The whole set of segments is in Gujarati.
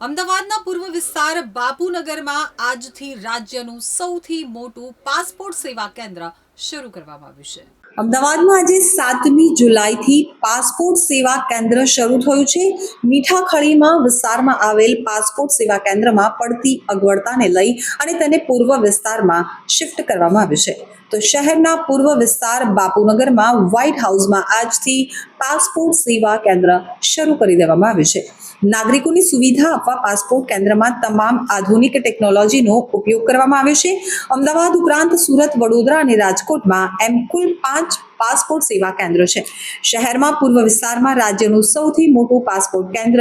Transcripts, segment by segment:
અમદાવાદના પૂર્વ વિસ્તાર બાપુનગરમાં આજથી રાજ્યનું સૌથી મોટું પાસપોર્ટ સેવા કેન્દ્ર શરૂ કરવામાં આવ્યું છે. અમદાવાદમાં આજે સાતમી જુલાઈથી પાસપોર્ટ સેવા કેન્દ્ર શરૂ થયું છે. મીઠાખળીમાં વિસ્તારમાં આવેલ પાસપોર્ટ સેવા કેન્દ્રમાં પડતી અગવડતાને લઈ અને તેને પૂર્વ વિસ્તારમાં શિફ્ટ કરવામાં આવ્યું છે. તો શહેરના પૂર્વ વિસ્તાર બાપુનગરમાં વ્હાઇટ હાઉસમાં આજથી પાસપોર્ટ સેવા કેન્દ્ર શરૂ કરી દેવામાં આવ્યું છે. નાગરિકોની સુવિધા આપવા પાસપોર્ટ કેન્દ્રમાં તમામ આધુનિક ટેકનોલોજીનો ઉપયોગ કરવામાં આવ્યો છે. અમદાવાદ ઉપરાંત સુરત, વડોદરા અને રાજકોટમાં એમ કુલ પાંચ પાસપોર્ટ સેવા કેન્દ્ર છે. શહેરમાં પૂર્વ વિસ્તારમાં રાજ્યનું સૌથી મોટું પાસપોર્ટ કેન્દ્ર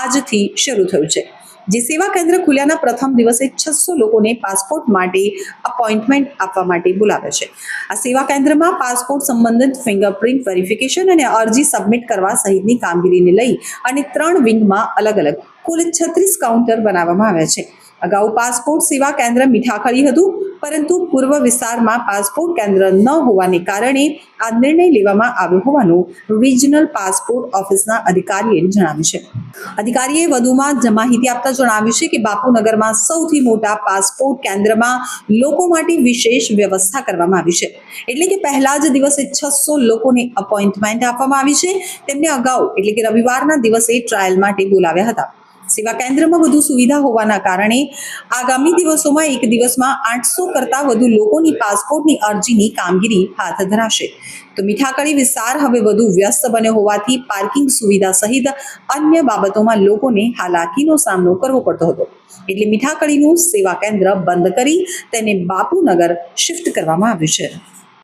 આજથી શરૂ થયું છે. જે સેવા કેન્દ્ર ખુલ્યાના પ્રથમ દિવસે છસો લોકોને પાસપોર્ટ માટે અપોઇન્ટમેન્ટ આપવા માટે બોલાવે છે. આ સેવા કેન્દ્રમાં પાસપોર્ટ સંબંધિત ફિંગરપ્રિન્ટ વેરિફિકેશન અને અરજી સબમિટ કરવા સહિતની કામગીરીને લઈ અને ત્રણ વિંગમાં અલગ અલગ કુલ છત્રીસ કાઉન્ટર બનાવવામાં આવ્યા છે. અગાઉ પાસપોર્ટ સેવા કેન્દ્ર મીઠાખડી હતું, પરંતુ પૂર્વ વિસ્તારમાં પાસપોર્ટ કેન્દ્ર ન હોવાને કારણે આ નિર્ણય લેવામાં આવ્યો હોવાનું રિજનલ પાસપોર્ટ ઓફિસના અધિકારીએ જણાવ્યું છે. અધિકારીએ વધુમાં માહિતી આપતા જણાવ્યું છે કે બાપુનગરમાં સૌથી મોટા પાસપોર્ટ કેન્દ્રમાં લોકો માટે વિશેષ વ્યવસ્થા કરવામાં આવી છે. એટલે કે પહેલા જ દિવસે છસો લોકોને અપોઇન્ટમેન્ટ આપવામાં આવી છે. તેમને અગાઉ એટલે કે રવિવારના દિવસે ટ્રાયલ માટે બોલાવ્યા હતા. સેવા કેન્દ્રમાં વધુ સુવિધા હોવાના કારણે આગામી દિવસોમાં એક દિવસમાં આઠસો કરતાં વધુ લોકોની પાસપોર્ટની અરજીની કામગીરી હાથ ધરાશે. તો મીઠાકડી વિસ્તાર હવે વધુ વ્યસ્ત બન્યો હોવાથી પાર્કિંગ સુવિધા સહિત અન્ય બાબતોમાં લોકોને હાલાકીનો સામનો કરવો પડતો હતો. એટલે મીઠાકડીનું સેવા કેન્દ્ર બંધ કરી તેને બાપુનગર શિફ્ટ કરવામાં આવ્યું છે.